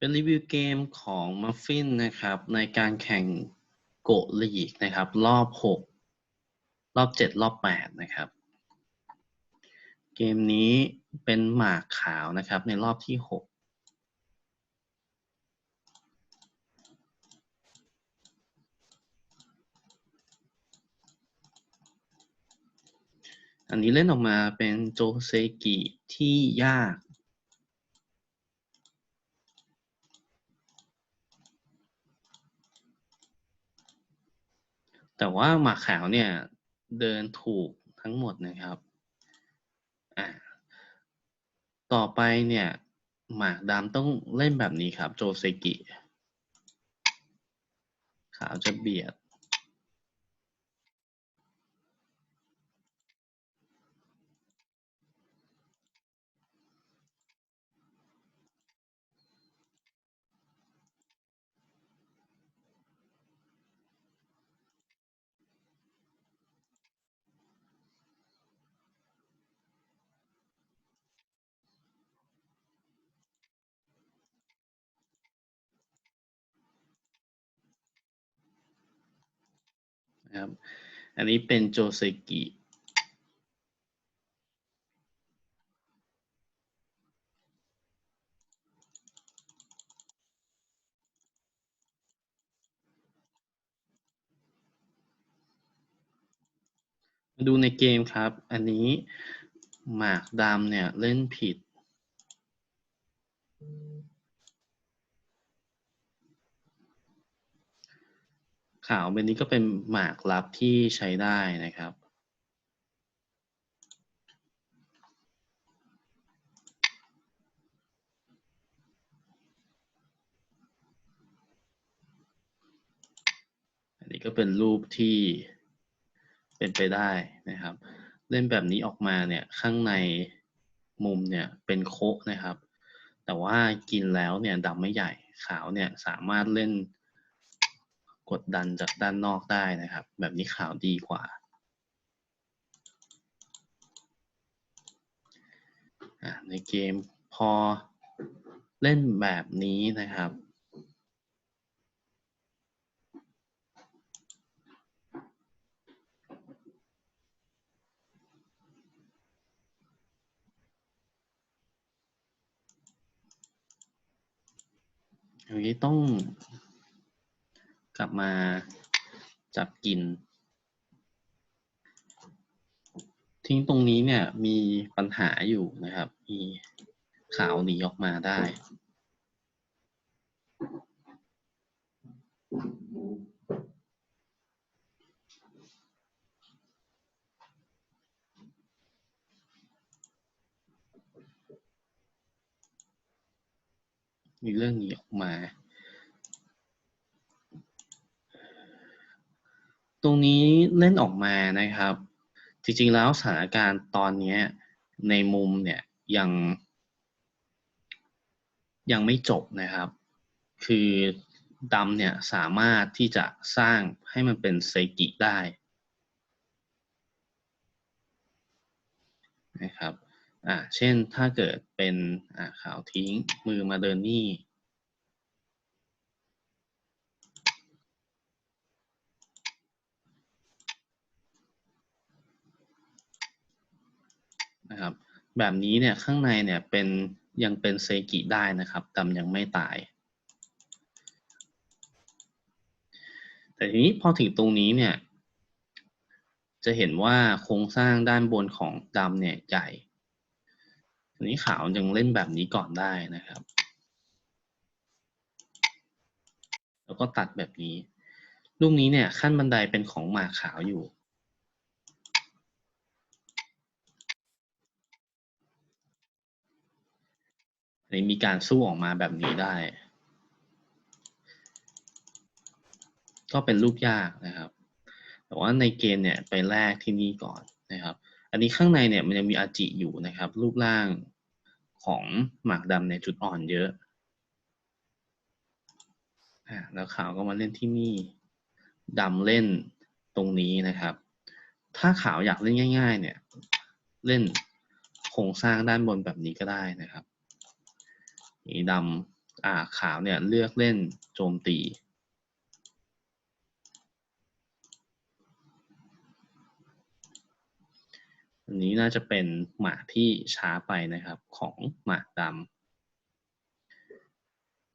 เป็นรีวิวเกมของมัฟฟินนะครับ ในการแข่งโกลีกนะครับ รอบหกรอบเจ็ดรอบแปดนะครับ เกมนี้เป็นหมากขาวนะครับ ในรอบที่หกอันนี้เล่นออกมาเป็นโจเซกิที่ยาก แต่ว่าหมากขาวเนี่ยเดินถูกทั้งหมดนะครับอ่าต่อไปเนี่ยหมากดำต้องเล่นแบบนี้ครับ โจเซกิ ขาวจะเบียด นะครับ อันนี้เป็นโจเซกิมาดูในเกมครับ อันนี้หมากดำเนี่ย เล่นผิด ขาวเป็นนี้ก็เป็นหมากลับที่ใช้ได้นะครับ อันนี้ก็เป็นรูปที่เป็นไปได้นะครับ เล่นแบบนี้ออกมาเนี่ยข้างในมุมเนี่ยเป็นโคะนะครับ แต่ว่ากินแล้วเนี่ยดำไม่ใหญ่ขาวเนี่ยสามารถเล่น กดดันจากด้านนอกได้นะครับ แบบนี้ข่าวดีกว่าในเกมพอเล่นแบบนี้นะครับ อย่างนี้ต้อง กลับมาจับกิน ทิ้งตรงนี้เนี่ยมีปัญหาอยู่นะครับ มีขาวหนีออกมาได้ มีเรื่องนี้ออกมา ต รงนี้เล่นออกมานะครับ จริงๆแล้วสถานการณ์ตอนนี้ในมุมเนี่ยยังยังไม่จบนะครับ คือดำเนี่ยสามารถที่จะสร้างให้มันเป็นเซกิได้นะครับ อ่า เช่นถ้าเกิดเป็นอ่าขาวทิ้งมือมาเดินนี่ นะครับ แบบนี้เนี่ยข้างในเนี่ยเป็นยังเป็นเซกิได้นะครับดำยังไม่ตาย แต่ทีนี้พอถึงตรงนี้เนี่ย จะเห็นว่าโครงสร้างด้านบนของดำเนี่ยใหญ่ทีนี้ขาวยังเล่นแบบนี้ก่อนได้นะครับ แล้วก็ตัดแบบนี้ ลูกนี้เนี่ยขั้นบันไดเป็นของหมากขาวอยู่ อันนี้มีการสู้ออกมาแบบนี้ได้ ก็เป็นรูปยากนะครับ แต่ว่าในเกมเนี่ยไปแลกที่นี่ก่อนนะครับ อันนี้ข้างในเนี่ยมันยังมีอาจิอยู่นะครับ รูปร่างของหมากดำในจุดอ่อนเยอะแล้วขาวก็มาเล่นที่นี่ดำเล่นตรงนี้นะครับ ถ้าขาวอยากเล่นง่าย ๆ เนี่ย เล่นโครงสร้างด้านบนแบบนี้ก็ได้นะครับ นี้ดำอ่าขาวเนี่ยเลือกเล่นโจมตี อันนี้น่าจะเป็นหมากที่ช้าไปนะครับของหมากดำ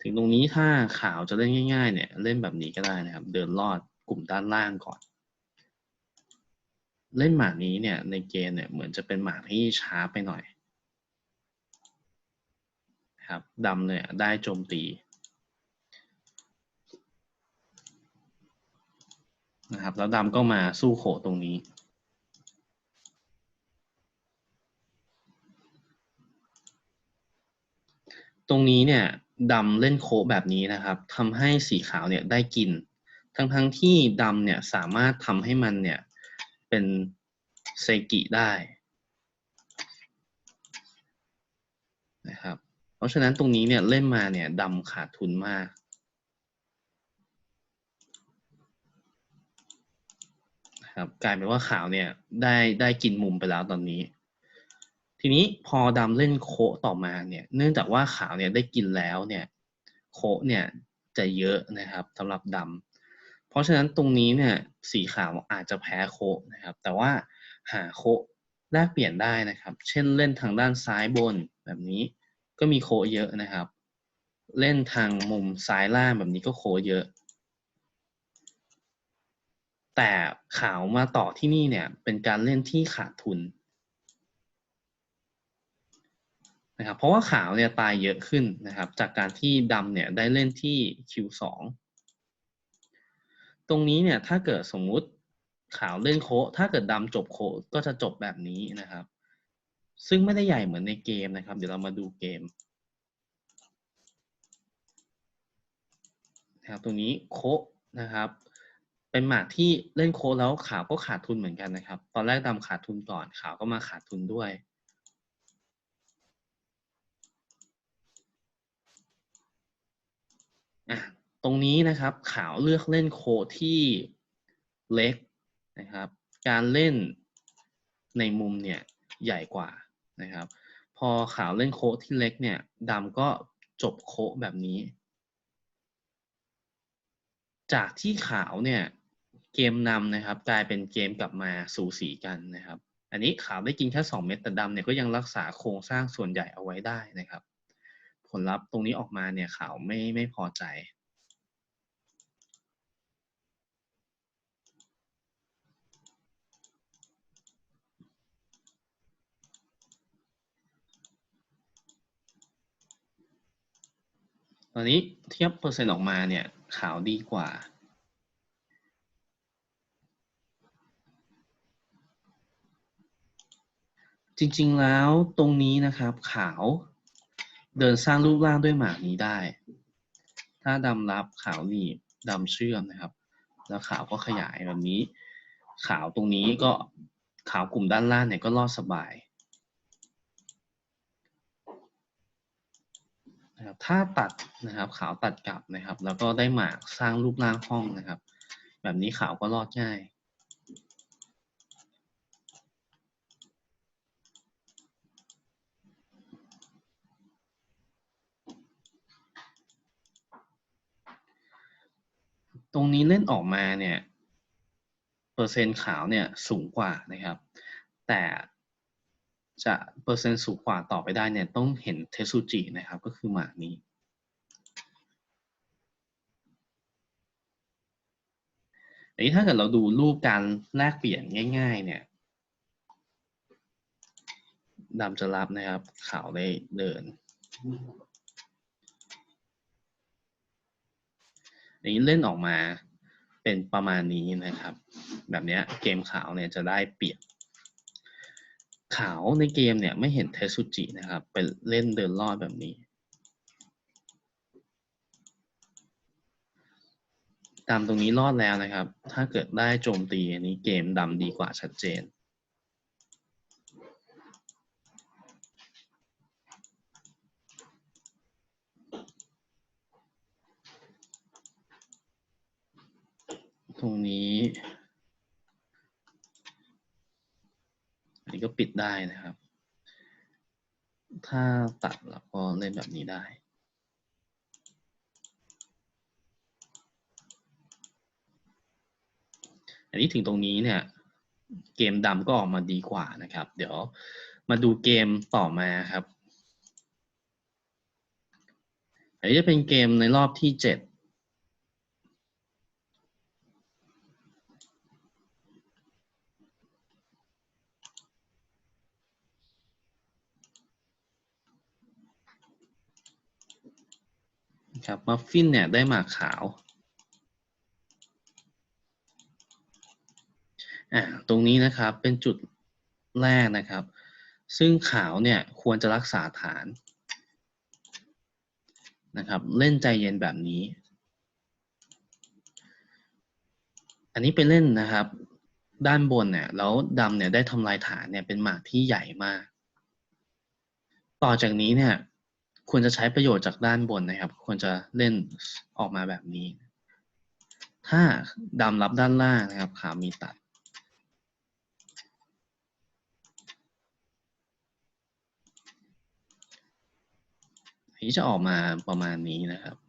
ถึงตรงนี้ถ้าขาวจะเล่นง่าย ๆ เนี่ยเล่นแบบนี้ก็ได้นะครับ เดินลอดกลุ่มด้านล่างก่อน เล่นหมากนี้เนี่ยในเกมเนี่ยเหมือนจะเป็นหมากที่ช้าไปหน่อย ครับดำเนี่ยได้โจมตีนะครับแล้วดำก็มาสู้โขตรงนี้ตรงนี้เนี่ยดำเล่นโคแบบนี้นะครับทำให้สีขาวเนี่ยได้กิน ทั้งทั้งที่ดำเนี่ยสามารถทำให้มันเนี่ยเป็นเซกิได้นะครับ ราะฉะนั้นตรงนี้เนี่ยเล่นมาเนี่ยดำขาดทุนมาก ครับกลายเป็นว่าขาวเนี่ยได้ได้กินมุมไปแล้วตอนนี้ ทีนี้พอดำเล่นโคต่อมาเนี่ย เนื่องจากว่าขาวเนี่ยได้กินแล้วเนี่ยโคเนี่ยจะเยอะนะครับสำหรับดำเพราะฉะนั้นตรงนี้เนี่ยสีขาวอาจจะแพ้โคนะครับ แต่ว่าหาโคแลกเปลี่ยนได้นะครับ เช่นเล่นทางด้านซ้ายบนแบบนี้ ก็มีโคเยอะนะครับ เล่นทางมุมซ้ายล่างแบบนี้ก็โคเยอะ แต่ขาวมาต่อที่นี่เนี่ยเป็นการเล่นที่ขาดทุนนะครับเพราะว่าขาวเนี่ยตายเยอะขึ้นนะครับ จากการที่ดำเนี่ยได้เล่นที่ Q2 ตรงนี้เนี่ยถ้าเกิดสมมุติขาวเล่นโคถ้าเกิดดำจบโคก็จะจบแบบนี้นะครับ ซึ่งไม่ได้ใหญ่เหมือนในเกมนะครับ เดี๋ยวเรามาดูเกมนะครับตรงนี้โคนะครับ เป็นหมากที่เล่นโคแล้วขาวก็ขาดทุนเหมือนกันนะครับ ตอนแรกดำขาดทุนก่อนขาวก็มาขาดทุนด้วยอะตรงนี้นะครับขาวเลือกเล่นโคที่เล็กนะครับ การเล่นในมุมเนี่ยใหญ่กว่า นะครับ พอขาวเล่นโค้ที่เล็กเนี่ยดำก็จบโค้แบบนี้ จากที่ขาวเนี่ยเกมนำนะครับ กลายเป็นเกมกลับมาสูสีกันนะครับ อันนี้ขาวได้กินแค่2เม็ดแต่ดำเนี่ยก็ยังรักษาโครงสร้างส่วนใหญ่เอาไว้ได้นะครับ ผลลัพธ์ตรงนี้ออกมาเนี่ยขาวไม่ไม่พอใจ ตอนนี้เทียบเปอร์เซ็นต์ออกมาเนี่ยขาวดีกว่า จริงๆแล้วตรงนี้นะครับขาวเดินสร้างรูปร่างด้วยหมากนี้ได้ ถ้าดำรับขาวหนีบดำเชื่อมนะครับ แล้วขาวก็ขยายแบบนี้ ขาวตรงนี้ก็ขาวกลุ่มด้านล่างเนี่ยก็รอดสบาย นะครับถ้าตัดนะครับขาวตัดกลับนะครับ แล้วก็ได้หมากสร้างรูปร่างห้องนะครับ แบบนี้ขาวก็รอดง่ายตรงนี้เล่นออกมาเนี่ยเปอร์เซ็นต์ขาวเนี่ยสูงกว่านะครับ แต่ จะเปอร์เซ็นต์สูงกว่าต่อไปได้เนี่ยต้องเห็นเทสุจินะครับก็คือหมากนี้ อันนี้ถ้าเกิดเราดูรูปการแลกเปลี่ยนง่ายๆเนี่ยดำจะรับนะครับ ขาวได้เดินอันนี้เล่นออกมาเป็นประมาณนี้นะครับ แบบนี้เกมขาวเนี่ยจะได้เปรียบ ขาวในเกมเนี่ยไม่เห็นเทสุจินะครับเป็นเล่นเดินลอดแบบนี้ ตามตรงนี้รอดแล้วนะครับ ถ้าเกิดได้โจมตีอันนี้เกมดำดีกว่าชัดเจนตรงนี้ ก็ปิดได้นะครับ ถ้าตัดเราก็เล่นแบบนี้ได้ อันนี้ถึงตรงนี้เนี่ย เกมดำก็ออกมาดีกว่านะครับ เดี๋ยวมาดูเกมต่อมาครับ อันนี้จะเป็นเกมในรอบที่เจ็ด มัฟฟินเนี่ยได้หมากขาว อ่า ตรงนี้นะครับเป็นจุดแรกนะครับ ซึ่งขาวเนี่ยควรจะรักษาฐานนะครับ เล่นใจเย็นแบบนี้ อันนี้ไปเล่นนะครับ ด้านบนเนี่ยแล้วดำเนี่ยได้ทำลายฐานเนี่ยเป็นหมากที่ใหญ่มาก ต่อจากนี้เนี่ย ควรจะใช้ประโยชน์จากด้านบนนะครับ ควรจะเล่นออกมาแบบนี้ ถ้าดำรับด้านล่างนะครับ ขามีตัด นี้จะออกมาประมาณนี้นะครับ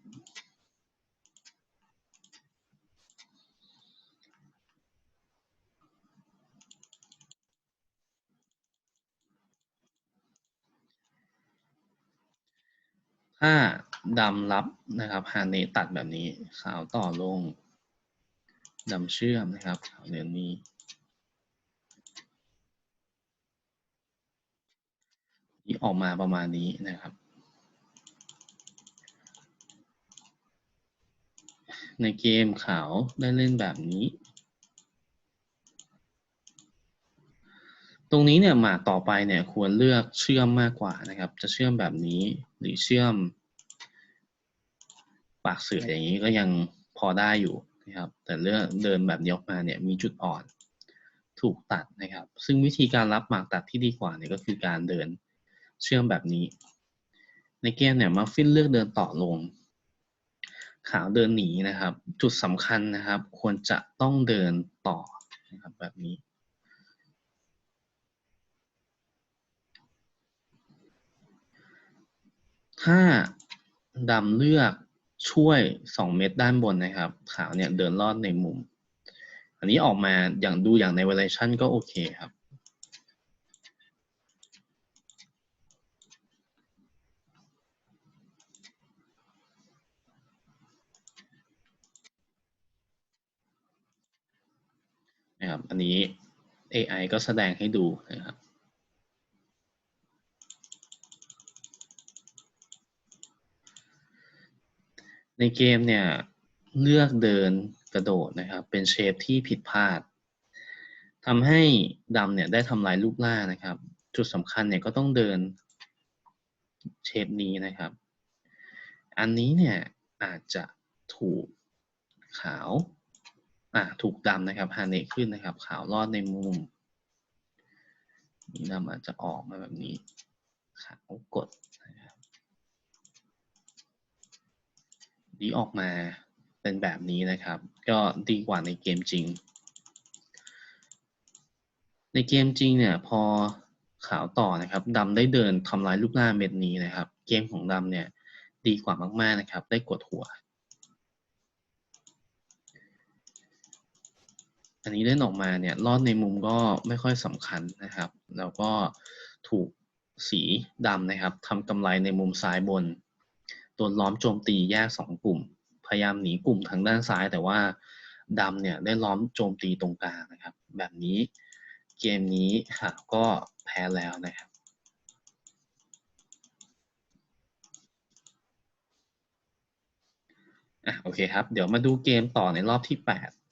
ถ้าดำรับนะครับฮาเนตัดแบบนี้ขาวต่อลงดำเชื่อมนะครับขาวเดือนนี้นี่ออกมาประมาณนี้นะครับ ในเกมขาวได้เล่นแบบนี้ ตรงนี้เนี่ยหมากต่อไปเนี่ยควรเลือกเชื่อมมากกว่านะครับ จะเชื่อมแบบนี้ หรือเชื่อม ปากเสืออย่างนี้ก็ยังพอได้อยู่นะครับ แต่เลือกเดินแบบนี้ออกมาเนี่ยมีจุดอ่อนถูกตัดนะครับ ซึ่งวิธีการรับหมากตัดที่ดีกว่าเนี่ยก็คือการเดินเชื่อมแบบนี้ ในเกมเนี่ยมัฟฟินเลือกเดินต่อลง ขาวเดินหนีนะครับ จุดสำคัญนะครับ ควรจะต้องเดินต่อนะครับแบบนี้ ถ้าดำเลือกช่วย2เม็ดด้านบนนะครับ ขาวเนี่ยเดินลอดในมุม อันนี้ออกมาอย่างดูอย่างในเวอร์ชันก็โอเคครับนะครับ อันนี้ AI ก็แสดงให้ดูนะครับ ในเกมเนี่ยเลือกเดินกระโดดนะครับ เป็นเชฟที่ผิดพลาดทำให้ดำเนี่ยได้ทำลายลูกล่านะครับ จุดสำคัญเนี่ยก็ต้องเดินเชฟนี้นะครับ อันนี้เนี่ยอาจจะถูกขาวอ่าถูกดำนะครับฮาเนขึ้นนะครับ ขาวรอดในมุมนี่ดำอาจจะออกมาแบบนี้ขาวกดนะครับ ดีออกมาเป็นแบบนี้นะครับ ก็ดีกว่าในเกมจริง ในเกมจริงเนี่ยพอขาวต่อนะครับดำได้เดินทำลายลูกหน้าเม็ดนี้นะครับ เกมของดำเนี่ยดีกว่ามาก ๆนะครับ ได้กดหัว อันนี้เล่นออกมาเนี่ยรอดในมุมก็ไม่ค่อยสำคัญนะครับ แล้วก็ถูกสีดำนะครับทำกำไรในมุมซ้ายบน โดนล้อมโจมตีแยกสองกลุ่ม พยายามหนีกลุ่มทางด้านซ้าย แต่ว่าดำเนี่ยได้ล้อมโจมตีตรงกลางนะครับ แบบนี้เกมนี้ค่ะก็แพ้แล้วนะครับอะโอเคครับ เดี๋ยวมาดูเกมต่อในรอบที่ 8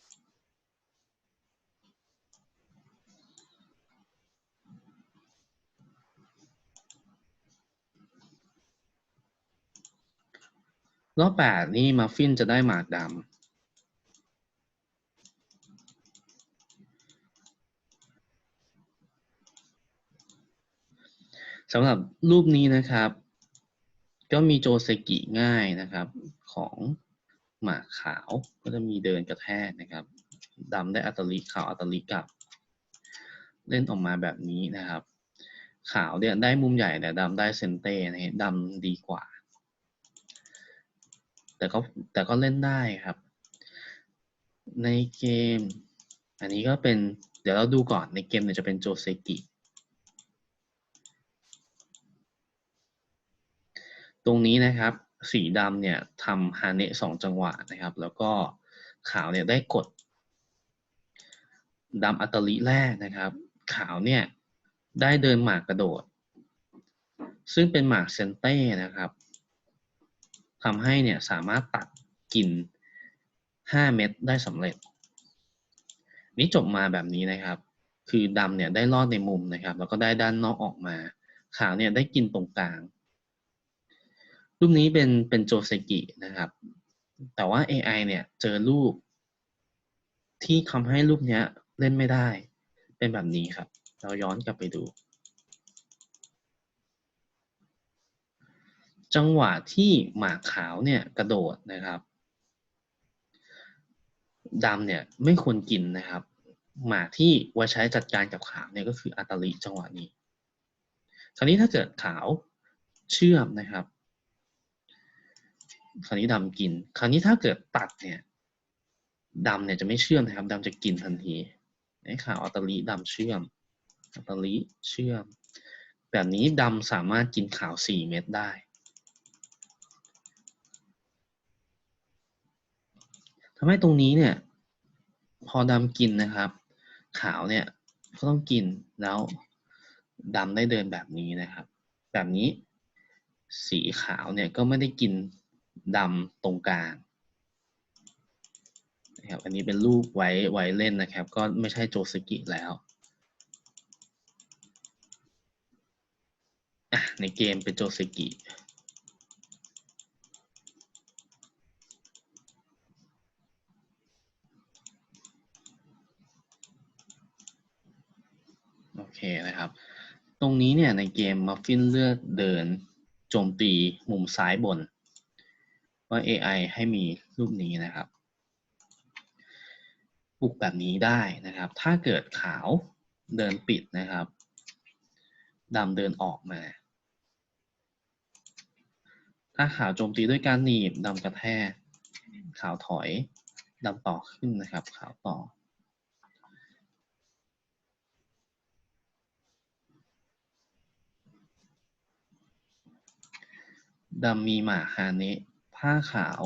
รอบ8นี่มัฟฟินจะได้หมากดำสำหรับรูปนี้นะครับ ก็มีโจเซกิง่ายนะครับของหมากขาวก็จะมีเดินกระแทกนะครับดำได้อัตลิขาวอัตลิกลับ เล่นออกมาแบบนี้นะครับ ขาวเนี่ยได้มุมใหญ่แต่ดำได้เซนเต้นะดำดีกว่า แต่ก็แต่ก็เล่นได้ครับ ในเกม อันนี้ก็เป็นเดี๋ยวเราดูก่อนในเกมเนี่ยจะเป็นโจเซกิตรงนี้นะครับ สีดำเนี่ยทำฮาเนะสองจังหวะนะครับ แล้วก็ขาวเนี่ยได้กดดำอัตลิแรกนะครับ ขาวเนี่ยได้เดินหมากกระโดด ซึ่งเป็นหมากเซนเต้นะครับ ทำให้เนี่ยสามารถตัดกิน 5 เม็ดได้สำเร็จ นี่จบมาแบบนี้นะครับ คือดำเนี่ยได้รอดในมุมนะครับ แล้วก็ได้ด้านนอกออกมา ขาวเนี่ยได้กินตรงกลาง รูปนี้เป็นเป็นโจเซกินะครับ แต่ว่า AI เนี่ยเจอรูป ที่ทำให้รูปเนี้ยเล่นไม่ได้ เป็นแบบนี้ครับ เราย้อนกลับไปดู จังหวะที่หมากขาวเนี่ยกระโดดนะครับดำเนี่ยไม่ควรกินนะครับ หมากที่ไว้ใช้จัดการกับขาวเนี่ยก็คืออัตลิจังหวะนี้ คราวนี้ถ้าเกิดขาวเชื่อมนะครับคราวนี้ดำกิน คราวนี้ถ้าเกิดตัดเนี่ยดำเนี่ยจะไม่เชื่อมนะครับดำจะกินทันทีไอ้ขาวอัตลิดำเชื่อมอัตลิเชื่อม แบบนี้ดำสามารถกินขาวสี่เม็ดได้ ทำให้ตรงนี้เนี่ย พอดำกินนะครับ ขาวเนี่ยก็ต้องกินแล้วดำได้เดินแบบนี้นะครับ แบบนี้สีขาวเนี่ยก็ไม่ได้กินดำตรงกลางนะครับอันนี้เป็นรูปไว้ไว้เล่นนะครับ ก็ไม่ใช่โจสกิแล้วอะในเกมเป็นโจสกิ โอเค นะครับ ตรงนี้เนี่ยในเกมมัฟฟินเลือกเดินโจมตีมุมซ้ายบน ว่า AI ให้มีรูปนี้นะครับปลุกแบบนี้ได้นะครับ ถ้าเกิดขาวเดินปิดนะครับดำเดินออกมา ถ้าขาวโจมตีด้วยการหนีบดำกระแทกขาวถอยดำต่อขึ้นนะครับ ขาวต่อ ดำมีหมากฮาเนะผ้าขาว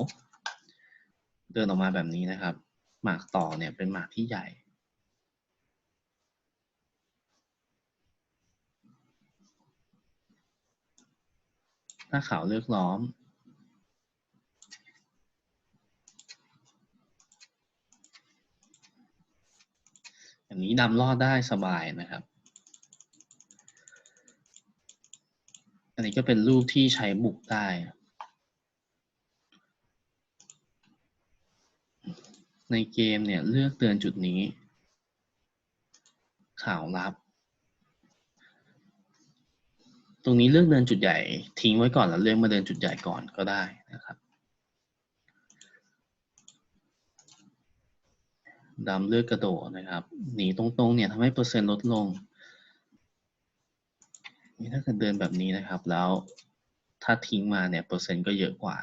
เดินออกมาแบบนี้นะครับ หมากต่อเนี่ยเป็นหมากที่ใหญ่ถ้าขาวเลือกล้อมอย่างนี้ดำรอดได้สบายนะครับ อันนี้ก็เป็นรูปที่ใช้บุกได้ ในเกมเนี่ยเลือกเตือนจุดนี้ ข่าวลับ ตรงนี้เลือกเดินจุดใหญ่ทิ้งไว้ก่อนแล้วเลือกมาเดินจุดใหญ่ก่อนก็ได้นะครับดำเลือกกระโดดนะครับ หนีตรงๆเนี่ยทำให้เปอร์เซ็นต์ลดลง นี่ถ้าเกิดเดินแบบนี้นะครับ แล้วถ้าทิ้งมาเนี่ยเปอร์เซ็นต์ก็เยอะกว่า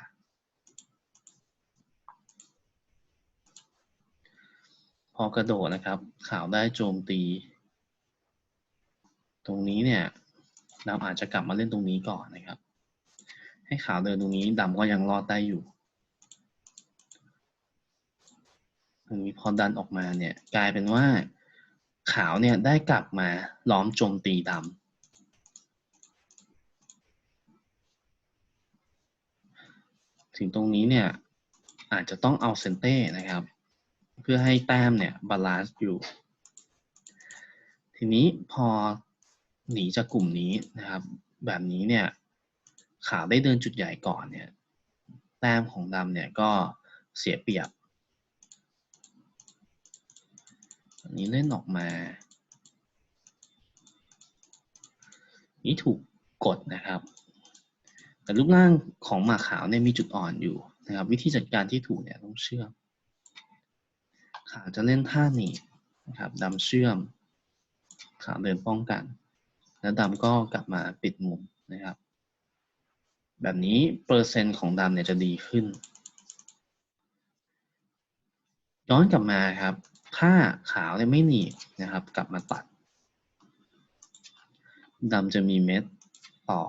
พอกระโดดนะครับ ข่าวได้โจมตี ตรงนี้เนี่ยดำอาจจะกลับมาเล่นตรงนี้ก่อนนะครับ ให้ขาวเดินตรงนี้ดำก็ยังรอดได้อยู่ตรงนี้พอดันออกมาเนี่ยกลายเป็นว่าขาวเนี่ยได้กลับมาล้อมโจมตีดำ ถึงตรงนี้เนี่ยอาจจะต้องเอาเซนเต้นะครับ เพื่อให้แต้มเนี่ยบาลานซ์อยู่ ทีนี้พอหนีจากกลุ่มนี้นะครับ แบบนี้เนี่ยขาวได้เดินจุดใหญ่ก่อนเนี่ยแต้มของดำเนี่ยก็เสียเปรียบอันนี้เล่นออกมา นี่ถูกกดนะครับ แต่รูปร่างของหมาขาวเนี่ยมีจุดอ่อนอยู่นะครับ วิธีจัดการที่ถูกเนี่ยต้องเชื่อมขาวจะเล่นท่าหนีนะครับดำเชื่อม ขาวเดินป้องกัน แล้วดำก็กลับมาปิดมุมนะครับ แบบนี้เปอร์เซ็นต์ของดำเนี่ยจะดีขึ้น ย้อนกลับมาครับ ถ้าขาวเนี่ยไม่หนีนะครับ กลับมาตัดดำจะมีเม็ดต่อ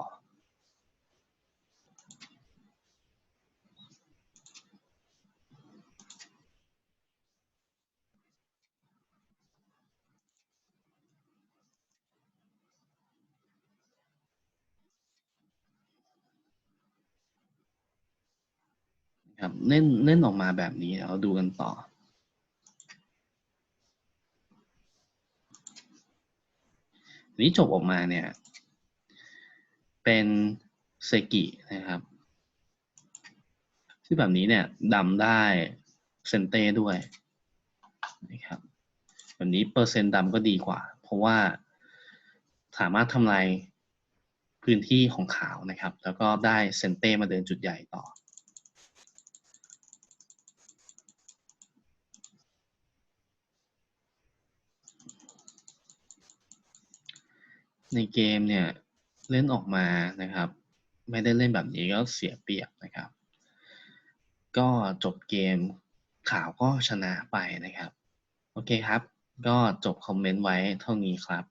ครับ เล่นเล่นออกมาแบบนี้เราดูกันต่อนนี้จบออกมาเนี่ย เป็นเซกินะครับที่แบบนี้เนี่ยดำได้เซนเต้ด้วยนะครับแบบนี้เปอร์เซ็นต์ดำก็ดีกว่า เพราะว่าสามารถทำลายพื้นที่ของขาวนะครับ แล้วก็ได้เซนเต้มาเดินจุดใหญ่ต่อ ในเกมเนี่ยเล่นออกมานะครับ ไม่ได้เล่นแบบนี้ก็เสียเปรียบนะครับ ก็จบเกมขาวก็ชนะไปนะครับ โอเคครับ ก็จบคอมเมนต์ไว้เท่านี้ครับ